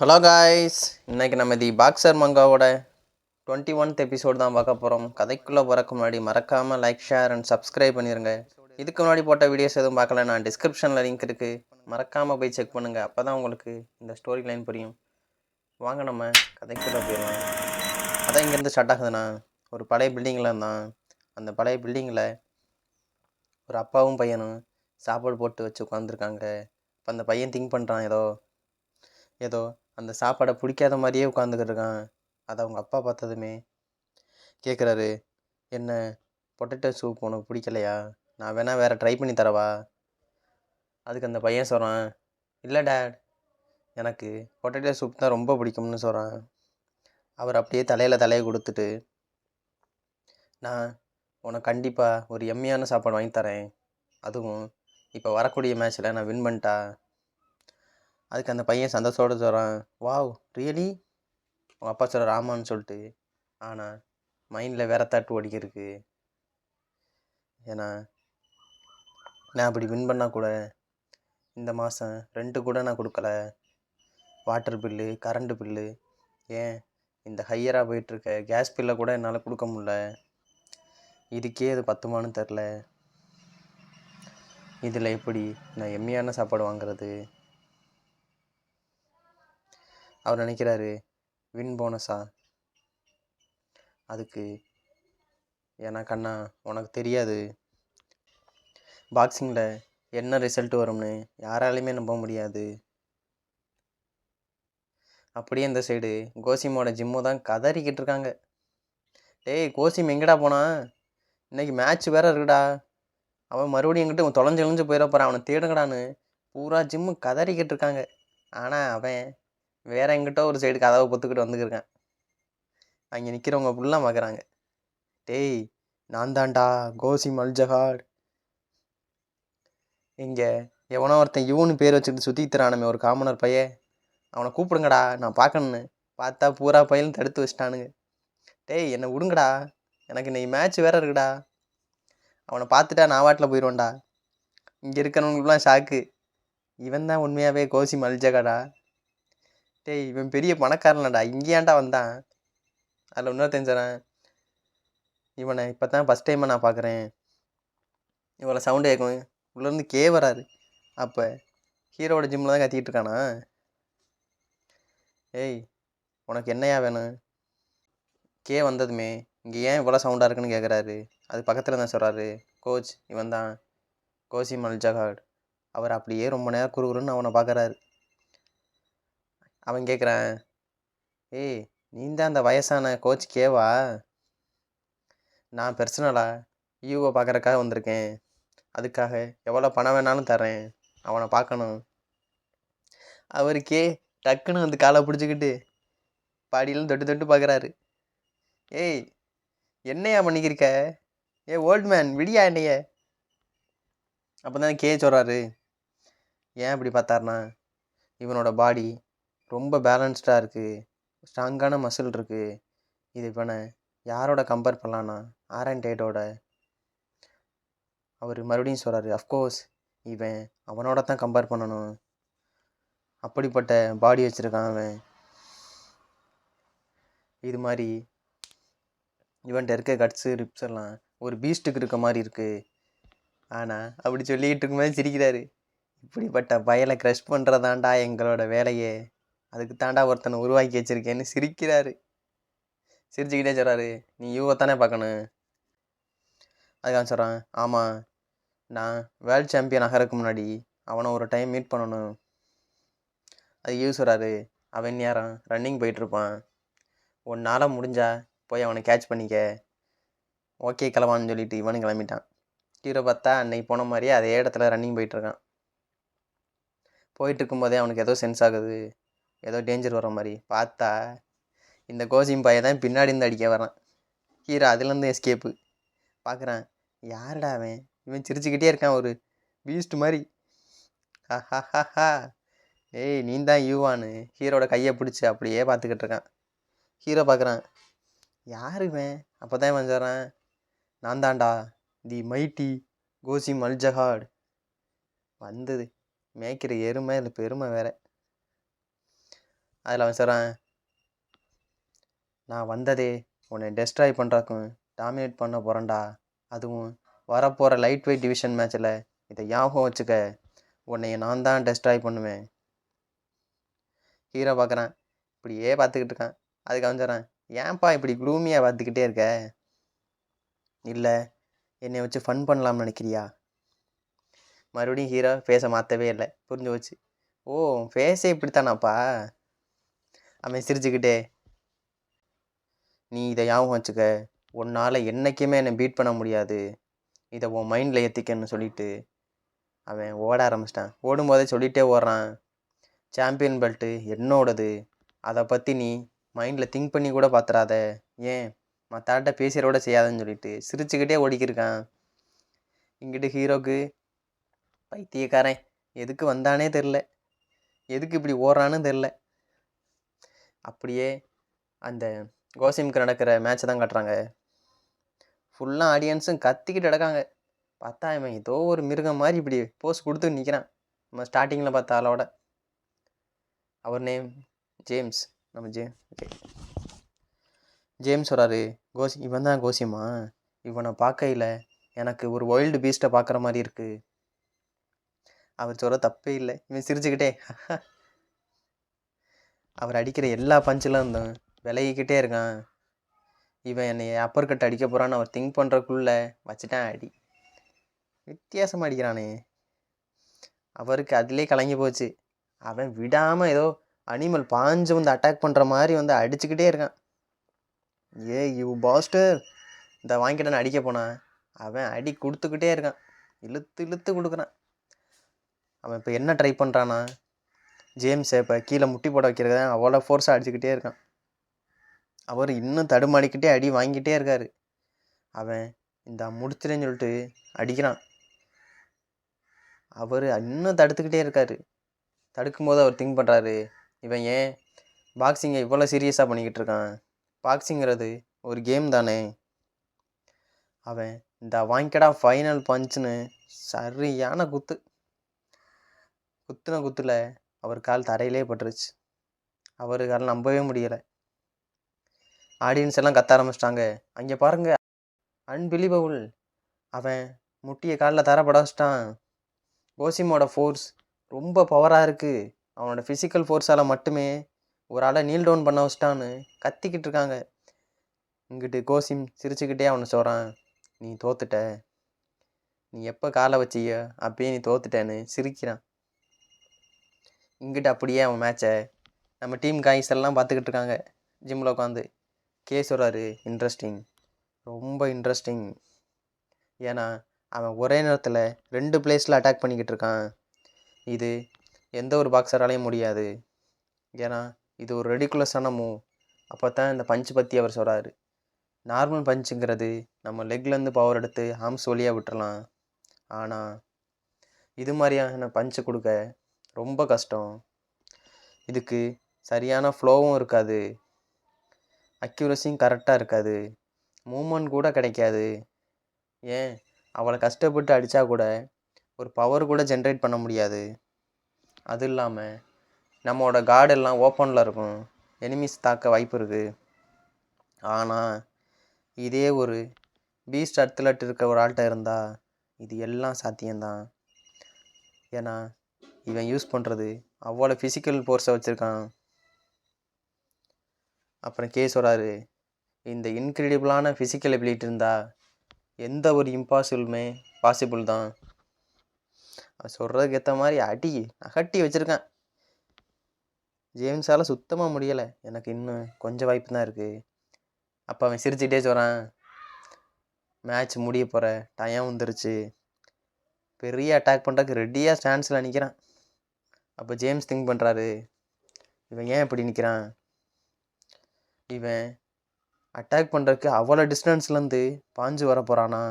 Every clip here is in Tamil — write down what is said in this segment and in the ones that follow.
ஹலோ காய்ஸ் இன்றைக்கி நம்ம தி பாக்ஸர் மங்காவோட டுவெண்ட்டி ஒன்த் எபிசோடு தான் பார்க்க போகிறோம் கதைக்குள்ளே போகிறக்கு முன்னாடி மறக்காமல் லைக் ஷேர் அண்ட் சப்ஸ்கிரைப் பண்ணிடுங்க இதுக்கு முன்னாடி போட்ட வீடியோஸ் எதுவும் பார்க்கல நான் டிஸ்கிரிப்ஷனில் லிங்க் இருக்குது மறக்காமல் போய் செக் பண்ணுங்கள் அப்போ தான் உங்களுக்கு இந்த ஸ்டோரி லைன் புரியும். வாங்க நம்ம கதைக்குள்ளே போயிடலாம். அதான் இங்கேருந்து ஸ்டார்ட் ஆகுதுண்ணா ஒரு பழைய பில்டிங்கில் இருந்தான். அந்த பழைய பில்டிங்கில் ஒரு அப்பாவும் பையனும் சாப்பாடு போட்டு வச்சு உட்காந்துருக்காங்க இப்போ அந்த பையன் திங்க் பண்ணுறான் ஏதோ ஏதோ அந்த சாப்பாடை பிடிக்காத மாதிரியே உட்காந்துக்கிட்டு இருக்கான். அதை அவங்க அப்பா பார்த்ததுமே கேட்குறாரு என்ன பொட்டேட்டோ சூப் உனக்கு பிடிக்கலையா? நான் வேணா வேறு ட்ரை பண்ணி தரவா? அதுக்கு அந்த பையன் சொல்கிறான் இல்லை டேட் எனக்கு பொட்டேட்டோ சூப் தான் ரொம்ப பிடிக்கும்னு சொல்கிறான் அவர் அப்படியே தலையில் தலையை கொடுத்துட்டு நான் உனக்கு கண்டிப்பாக ஒரு எம்மியான சாப்பாடு வாங்கி தரேன். அதுவும் இப்போ வரக்கூடிய மேட்ச்சில் நான் வின் பண்ணிட்டா அதுக்கு அந்த பையன் சந்தோஷத்தோட சொல்கிறான் வாவ் ரியலி உங்கள் அப்பா சொல்கிற ஆமான்னு சொல்லிட்டு. ஆனால் மைண்டில் வேற தாட்டு ஓடிக்கிருக்கு. ஏன்னா நான் அப்படி வின் பண்ணால் கூட இந்த மாதம் ரெண்டு கூட நான் கொடுக்கல. வாட்டர் பில்லு கரண்ட்டு பில்லு ஏன்? இந்த ஹையராக போயிட்டுருக்க. கேஸ் பில்லை கூட என்னால் கொடுக்க முடில இதுக்கே அது பத்துமான்னு தெரில இதில் எப்படி நான் எம்மியான சாப்பாடு வாங்குறது? அவர் நினைக்கிறாரு வின் போனஸா அதுக்கு ஏன்னா கண்ணா உனக்கு தெரியாது. பாக்ஸிங்கில் என்ன ரிசல்ட் வரும்னு யாராலையுமே நம்ப முடியாது. அப்படியே இந்த சைடு கோசிமோட ஜிம்மு தான் கதறிக்கிட்டு இருக்காங்க. டேய் கோசிம் எங்கடா போனான் இன்னைக்கு மேட்ச் வேற இருக்குடா. அவன் மறுபடியும் எங்கிட்ட தொலைஞ்சு தொலைஞ்சு போயிட போகிறான் அவனை தேடுங்கடான்னு. பூரா ஜிம்மு கதறிக்கிட்டு இருக்காங்க. ஆனால் அவன் வேற எங்கிட்ட ஒரு சைடு கதவை பொத்துக்கிட்டு வந்துக்கிருக்கேன். அங்கே நிற்கிறவங்க ஃபுல்லாக பார்க்குறாங்க டேய் நான் தான்டா கோசி மல்ஜஹாட் இங்கே எவனோ ஒருத்தன் இவனு பேர் வச்சுக்கிட்டு சுற்றித்துறானுமே ஒரு காமனர் பைய. அவனை கூப்பிடுங்கடா நான் பார்க்கணுன்னு பார்த்தா பூரா பையலும் தடுத்து வச்சிட்டானுங்க. டேய் என்னை விடுங்கடா. எனக்கு இன்னைக்கு மேட்ச் வேற இருக்குடா. அவனை பார்த்துட்டா நான் வாட்டில் போயிடுவேன்டா இங்கே இருக்கிறவங்களுக்குலாம் ஷாக்கு இவன் தான் உண்மையாகவே கோசி மல்ஜகாடா டேய் இவன் பெரிய பணக்காரன்டா இங்கேயாண்டா வந்தான். அதில் இன்னொரு தெரிஞ்சறேன் இவனை இப்போ தான் ஃபஸ்ட் டைமாக நான் பார்க்குறேன் இவளை சவுண்டு கேட்கும் உள்ளேருந்து கே வராரு. அப்போ ஹீரோட ஜிம்மில் தான் கத்திக்கிட்டு இருக்கானா? ஏய் உனக்கு என்னையா வேணும்? கே வந்ததுமே இங்கே ஏன் இவ்வளோ சவுண்டாக இருக்குன்னு கேட்குறாரு அது பக்கத்தில் தான் சொல்கிறாரு கோச் இவன் தான் கோசி மல்ஜகாட் அவர் அப்படியே ரொம்ப நேரம் குறுகுறுன்னு அவனை பார்க்குறாரு அவன் கேட்குறான் ஏய் நீ தான் அந்த வயசான கோச் கேவா? நான் பெர்சனலா யூவை பார்க்குறக்காக வந்திருக்கேன். அதுக்காக எவ்வளோ பணம் வேணாலும் தரேன் அவனை பார்க்கணும். அவருக்கே டக்குன்னு வந்து காலை பிடிச்சிக்கிட்டு பாடியெல்லாம் தொட்டு தொட்டு பார்க்குறாரு ஏய் என்னையா பண்ணிக்கிருக்க? ஏ ஓல்ட் மேன் விடியா என்னைய? அப்போ தான் கே சொல்கிறாரு ஏன் இப்படி பார்த்தாருனா இவனோட பாடி ரொம்ப பேலன்ஸ்டாக இருக்குது ஸ்ட்ராங்கான மசில் இருக்குது இது இப்போ நான் யாரோட கம்பேர் பண்ணலான்னா ஆரன் டேட்டோட. அவர் மறுபடியும் சொல்கிறாரு அஃப்கோர்ஸ் இவன் அவனோட தான் கம்பேர் பண்ணணும். அப்படிப்பட்ட பாடி வச்சுருக்கான் அவன். இது மாதிரி இவன்கிட்ட இருக்க கட்ஸு ரிப்ஸ் எல்லாம் ஒரு பீஸ்ட்டுக்கு இருக்க மாதிரி இருக்குது ஆனால் அப்படி சொல்லிக்கிட்டு இருக்கும்போது சிரிக்கிறாரு. இப்படிப்பட்ட பயலை க்ரஷ் பண்ணுறதாண்டா எங்களோட வேலையே. அதுக்கு தாண்டா ஒருத்தனை உருவாக்கி வச்சிருக்கேன்னு சிரிக்கிறாரு. சிரிச்சுக்கிட்டே சொல்கிறாரு நீ யூவை தானே பார்க்கணும்? அதுக்காக சொல்கிறான் ஆமாம் நான் வேர்ல்ட் சாம்பியன் ஆகிறதுக்கு முன்னாடி அவனை ஒரு டைம் மீட் பண்ணணும். அது யூ சொல்கிறாரு அவன் நேரம் ரன்னிங் போயிட்டுருப்பான். உன்னால் முடிஞ்சா போய் அவனை கேட்ச் பண்ணிக்க. ஓகே கிளவான்னு சொல்லிட்டு இவனும் கிளம்பிட்டான். ஹீரோ பார்த்தா அன்னைக்கு போன மாதிரியே அதே இடத்துல ரன்னிங் போயிட்டுருக்கான். போயிட்டு இருக்கும்போதே அவனுக்கு ஏதோ சென்ஸ் ஆகுது. ஏதோ டேஞ்சர் வர மாதிரி. பார்த்தா இந்த கோசிம் பையன் தான் பின்னாடி இருந்து அடிக்க வரான் ஹீரோ அதுலேருந்து எஸ்கேப்பு பார்க்குறான் யாருடா அவன்? இவன் சிரிச்சுக்கிட்டே இருக்கான் ஒரு பீஸ்ட் மாதிரி. ஹா ஏய் நீ தான் யூவான்னு. ஹீரோட கையை பிடிச்சி அப்படியே பார்த்துக்கிட்டு இருக்கான். ஹீரோ பார்க்குறான் யாருவேன் அப்போ தான் இவன் சொல்கிறான் நான் தான்டா. தி மைட்டி கோசி மல்ஜஹாட் வந்தது. மேய்க்கிற எருமை இல்லை பெருமை வேறு. அதில் அவன் சொல்கிறான் நான் வந்ததே உன்னை டெஸ்ட்ராய் பண்ணுறக்கும் டாமினேட் பண்ண போகிறேன்டா அதுவும் வரப்போகிற லைட் வெயிட் டிவிஷன் மேட்ச்சில் இதை ஞாபகம் வச்சுக்க. உன்னைய நான் தான் டெஸ்ட்ராய் பண்ணுவேன். ஹீரோ பார்க்குறான் இப்படியே பார்த்துக்கிட்டு இருக்கான். அதுக்கு அவன் ஏன்ப்பா இப்படி குளூமியாக பார்த்துக்கிட்டே இருக்க? இல்லை என்னை வச்சு ஃபன் பண்ணலாம்னு நினைக்கிறியா? மறுபடியும் ஹீரோ ஃபேஸை மாற்றவே இல்லை. புரிஞ்சு போச்சு. ஓ ஃபேஸே இப்படித்தானாப்பா? அவன் சிரிச்சுக்கிட்டே நீ இதை ஞாபகம் வச்சுக்க. உன்னால் என்றைக்குமே என்னை பீட் பண்ண முடியாது. இதை உன் மைண்டில் ஏற்றிக்கன்னு சொல்லிட்டு அவன் ஓட ஆரம்பிச்சிட்டான். ஓடும்போதே சொல்லிகிட்டே ஓடுறான். சாம்பியன் பெல்ட்டு என்னோடது. அதை பற்றி நீ மைண்டில் திங்க் பண்ணி கூட பார்த்துறாத ஏன்? மற்றாட்ட பேசுகிற கூட செய்யாதன்னு சொல்லிட்டு சிரிச்சுக்கிட்டே ஓடிக்கிருக்கான். இங்கிட்டு ஹீரோக்கு பைத்தியக்காரன் எதுக்கு வந்தானே தெரில எதுக்கு இப்படி ஓடுறான்னு தெரில அப்படியே அந்த கோசிம்க்கு நடக்கிற மேட்ச்சை தான் காட்டுறாங்க. ஃபுல்லாக ஆடியன்ஸும் கத்திக்கிட்டு கிடக்காங்க. பார்த்தா இவன் ஏதோ ஒரு மிருகம் மாதிரி இப்படி போஸ் கொடுத்து நிற்கிறான் நம்ம ஸ்டார்டிங்கில் பார்த்த ஆளோட. அவர் நேம் ஜேம்ஸ் நம்ம ஜே ஓகே ஜேம்ஸ் வராரு கோசி இவன் தான் கோசிமா. இவனை பார்க்கையில் எனக்கு ஒரு வைல்டு பீஸ்ட்டை பார்க்குற மாதிரி இருக்குது அவர் சொல்ல தப்பே இல்லை. இவன் சிரிச்சுக்கிட்டே அவர் அடிக்கிற எல்லா பஞ்சிலும் இருந்தோம் விலகிக்கிட்டே இருக்கான். இவன் என்னை அப்பர் கட் அடிக்க போகிறான்னு அவர் திங்க் பண்ணுறக்குள்ள வச்சுட்டான் அடி. வித்தியாசமாக அடிக்கிறானே. அவருக்கு அதிலே கலங்கி போச்சு. அவன் விடாமல் ஏதோ அனிமல் பாஞ்சு வந்து அட்டாக் பண்ணுற மாதிரி வந்து அடிச்சுக்கிட்டே இருக்கான். ஏ யூ பாஸ்டர் இந்த வாங்கிட்டு அடிக்க போனான் அவன் அடி கொடுத்துக்கிட்டே இருக்கான். இழுத்து இழுத்து கொடுக்குறான். அவன் இப்போ என்ன ட்ரை பண்ணுறானா ஜேம்ஸை இப்போ கீழே முட்டி போட வைக்கிறது அவ்வளோ ஃபோர்ஸாக அடிச்சுக்கிட்டே இருக்கான். அவர் இன்னும் தடுமாடிக்கிட்டே அடி வாங்கிட்டே இருக்காரு. அவன் இந்த முடிச்சிடேன்னு சொல்லிட்டு அடிக்கிறான். அவர் இன்னும் தடுத்துக்கிட்டே இருக்காரு. தடுக்கும்போது அவர் திங்க் பண்ணுறாரு இவன் ஏன் பாக்ஸிங்கை இவ்வளோ சீரியஸாக பண்ணிக்கிட்டு இருக்கான்? பாக்ஸிங்கிறது ஒரு கேம் தானே? அவன் இந்த வாங்கிக்கடா ஃபைனல் பஞ்சுன்னு சரியான குத்து. குத்துன குத்துல அவர் கால் தரையிலே பட்டுருச்சு. அவர் கால் நம்பவே முடியலை. ஆடியன்ஸ் எல்லாம் கத்த ஆரம்பிச்சிட்டாங்க. அங்கே பாருங்க அன்பிலீவபுள் அவன் முட்டியை காலில் தரப்பட வச்சிட்டான் கோசிமோட ஃபோர்ஸ் ரொம்ப பவராக இருக்குது அவனோட ஃபிசிக்கல் ஃபோர்ஸால் மட்டுமே ஒரு ஆளை நீல் டவுன் பண்ண வச்சிட்டான்னு கத்திக்கிட்டு இருக்காங்க. இங்கிட்டு கோசிம் சிரிச்சுக்கிட்டே அவனை சொல்கிறான் நீ தோத்துட்ட. நீ எப்போ காலை வச்சிய அப்பயே நீ தோத்துட்டேன்னு சிரிக்கிறான். இங்கிட்டு அப்படியே அவன் மேட்சை நம்ம டீம் காய்ஸ் எல்லாம் பார்த்துக்கிட்டு இருக்காங்க. ஜிம்மில் உட்காந்து கே சொல்கிறாரு இன்ட்ரெஸ்டிங் ரொம்ப இன்ட்ரெஸ்டிங் ஏன்னா அவன் ஒரே நேரத்தில் ரெண்டு பிளேஸில் அட்டாக் பண்ணிக்கிட்டு இருக்கான். இது எந்த ஒரு பாக்ஸராலையும் முடியாது. ஏன்னா இது ஒரு ரெடிகுலஸான மூவ் அப்போ தான் இந்த பஞ்ச் பற்றி அவர் சொல்கிறாரு நார்மல் பஞ்சுங்கிறது நம்ம லெக்லேருந்து பவர் எடுத்து ஹாம்ஸ் வழியாக விட்டுறலாம். ஆனால் இது மாதிரியான பஞ்சு கொடுக்க ரொம்ப கஷ்டம். இதுக்கு சரியான ஃப்ளோவும் இருக்காது. அக்யூரஸியும் கரெக்டாக இருக்காது. மூமெண்ட் கூட கிடைக்காது. ஏன்? அவளை கஷ்டப்பட்டு அடித்தா கூட ஒரு பவர் கூட ஜென்ரேட் பண்ண முடியாது. அது இல்லாமல் நம்மளோட கார்டு எல்லாம் ஓப்பனில் இருக்கும். எனிமிஸ் தாக்க வாய்ப்பு இருக்குது ஆனால் இதே ஒரு பீஸ்ட் அத்லட் இருக்க ஒரு ஆள்கிட்ட இருந்தால் இது எல்லாம் சாத்தியம்தான். ஏன்னா இவன் யூஸ் பண்ணுறது அவ்வளோ ஃபிசிக்கல் ஃபோர்ஸை வச்சுருக்கான். அப்புறம் கே சொல்கிறாரு இந்த இன்க்ரெடிபிளான ஃபிசிக்கல் எபிலிட்டி இருந்தால் எந்த ஒரு இம்பாசிபிளுமே பாசிபிள் தான். அவன் சொல்கிறதுக்கு ஏற்ற மாதிரி அடி அகட்டி வச்சுருக்கான். ஜேம்ஸால் சுத்தமாக முடியலை. எனக்கு இன்னும் கொஞ்சம் வாய்ப்பு தான் இருக்குது அப்போ அவன் சிரிச்சுக்கிட்டே சொல்கிறான் மேட்ச் முடிய போகிற டைம் வந்துருச்சு. பெரிய அட்டாக் பண்ணுறதுக்கு ரெடியாக ஸ்டாண்ட்ஸில் நிற்கிறான் அப்போ ஜேம்ஸ் திங்க் பண்ணுறாரு இவன் ஏன் இப்படி நிற்கிறான் இவன் அட்டாக் பண்ணுறதுக்கு அவ்வளோ டிஸ்டன்ஸ்லேருந்து பாஞ்சு வர போகிறானா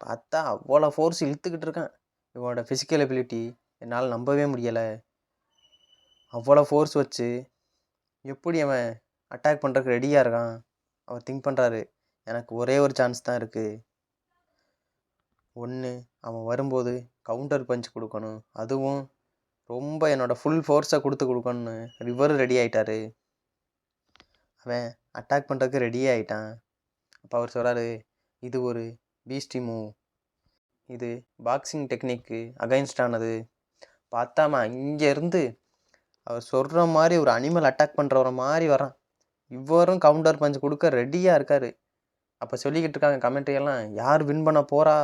பார்த்தா அவ்வளோ ஃபோர்ஸ் இழுத்துக்கிட்டு இருக்கான். இவனோட ஃபிசிக்கல் எபிலிட்டி என்னால் நம்பவே முடியலை. அவ்வளோ ஃபோர்ஸ் வச்சு எப்படி அவன் அட்டாக் பண்ணுறதுக்கு ரெடியாக இருக்கான்? அவர் திங்க் பண்ணுறாரு எனக்கு ஒரே ஒரு சான்ஸ் தான் இருக்குது ஒன்று அவன் வரும்போது கவுண்டர் பஞ்ச் கொடுக்கணும். அதுவும் ரொம்ப என்னோடய ஃபுல் ஃபோர்ஸை கொடுத்து கொடுக்கணும்னு ரிவரும் ரெடி ஆகிட்டாரு அவன் அட்டாக் பண்ணுறதுக்கு ரெடி ஆகிட்டான் அப்போ அவர் சொல்கிறாரு இது ஒரு பீஸ்டி மூவ் இது பாக்ஸிங் டெக்னிக்கு அகைன்ஸ்டானது பார்த்தாம இங்கேருந்து அவர் சொல்கிற மாதிரி ஒரு அனிமல் அட்டாக் பண்ணுறவர மாதிரி வரான் இவரும் கவுண்டர் பஞ்ச் கொடுக்க ரெடியாக இருக்காரு. அப்போ சொல்லிக்கிட்டு இருக்காங்க கமெண்ட்ரியெல்லாம் எல்லாம் யார் வின் பண்ண போகிறா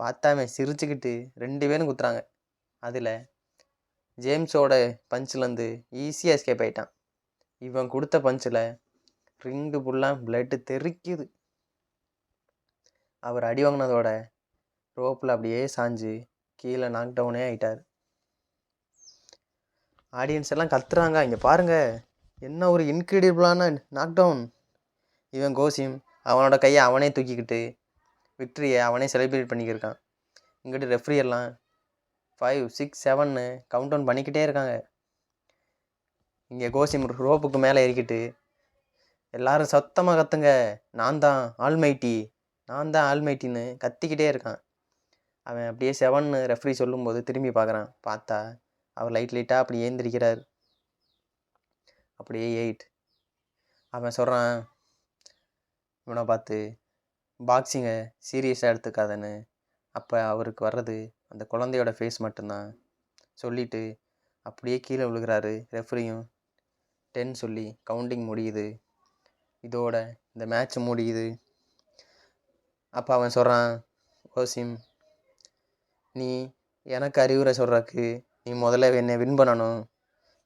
பார்த்தாமே சிரிச்சுக்கிட்டு ரெண்டு பேரும் குத்துறாங்க. அதில் ஜேம்ஸோட பஞ்சிலேருந்து ஈஸியாக எஸ்கேப் ஆகிட்டான் இவன் கொடுத்த பஞ்சில் ரிங்கு ஃபுல்லாக பிளட்டு தெறிக்குது அவர் அடி வாங்கினதோட ரோப்பில் அப்படியே சாஞ்சு கீழே நாக் டவுனே ஆகிட்டார் ஆடியன்ஸ் எல்லாம் கத்துறாங்க. இங்கே பாருங்கள் என்ன ஒரு இன்க்ரெடிபிளான நாக் டவுன் இவன் கோசிம் அவனோட கையை அவனே தூக்கிக்கிட்டு விக்ட்ரியை அவனே செலிப்ரேட் பண்ணிக்கிருக்கான். இங்கிட்டு ரெஃப்ரி எல்லாம் ஃபைவ் சிக்ஸ் செவன்னு கவுண்ட் டவுன் பண்ணிக்கிட்டே இருக்காங்க. இங்கே கோசிம் ரோப்புக்கு மேலே ஏறிக்கிட்டு எல்லாரும் சத்தமாக கத்துங்க. நான் தான் ஆல்மைட்டி நான் தான் ஆல்மைட்டின்னு கத்திக்கிட்டே இருக்கான். அவன் அப்படியே செவன்னு ரெஃப்ரி சொல்லும்போது திரும்பி பார்க்குறான் பார்த்தா அவர் லைட் லைட்டாக அப்படி ஏந்திரிக்கிறார். அப்படியே எயிட் அவன் சொல்கிறான் இவனை பார்த்து பாக்ஸிங்கை சீரியஸாக எடுத்துக்காதன்னு அப்போ அவருக்கு வர்றது அந்த குழந்தையோட ஃபேஸ் மட்டும்தான். சொல்லிட்டு அப்படியே கீழே விழுகிறாரு ரெஃப்ரியும் டென் சொல்லி கவுண்டிங் முடியுது. இதோட இந்த மேட்ச் முடியுது. அப்போ அவன் சொல்கிறான் ஓசிம் நீ எனக்கு அறிவுரை சொல்கிறக்கு நீ முதல்ல என்னை வின் பண்ணணும்.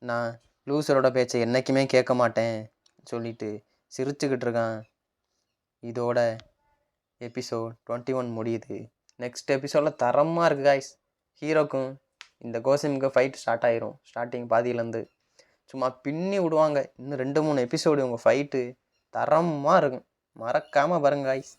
நான் லூசரோட பேச்சை என்றைக்குமே கேட்க மாட்டேன். சொல்லிட்டு சிரிச்சுக்கிட்டு இருக்கான். இதோட எபிசோட் டுவெண்ட்டி ஒன் முடியுது நெக்ஸ்ட் எபிசோடில் தரமாக இருக்குது காய்ஸ் ஹீரோக்கும் இந்த கோசிமுக்கு ஃபைட் ஸ்டார்ட் ஆயிரும் ஸ்டார்டிங் பாதியிலேருந்து. சும்மா பின்னி விடுவாங்க. இன்னும் ரெண்டு மூணு எபிசோடு உங்கள் ஃபைட்டு தரமாக இருக்கும். மறக்காமல் பாருங்க காய்ஸ்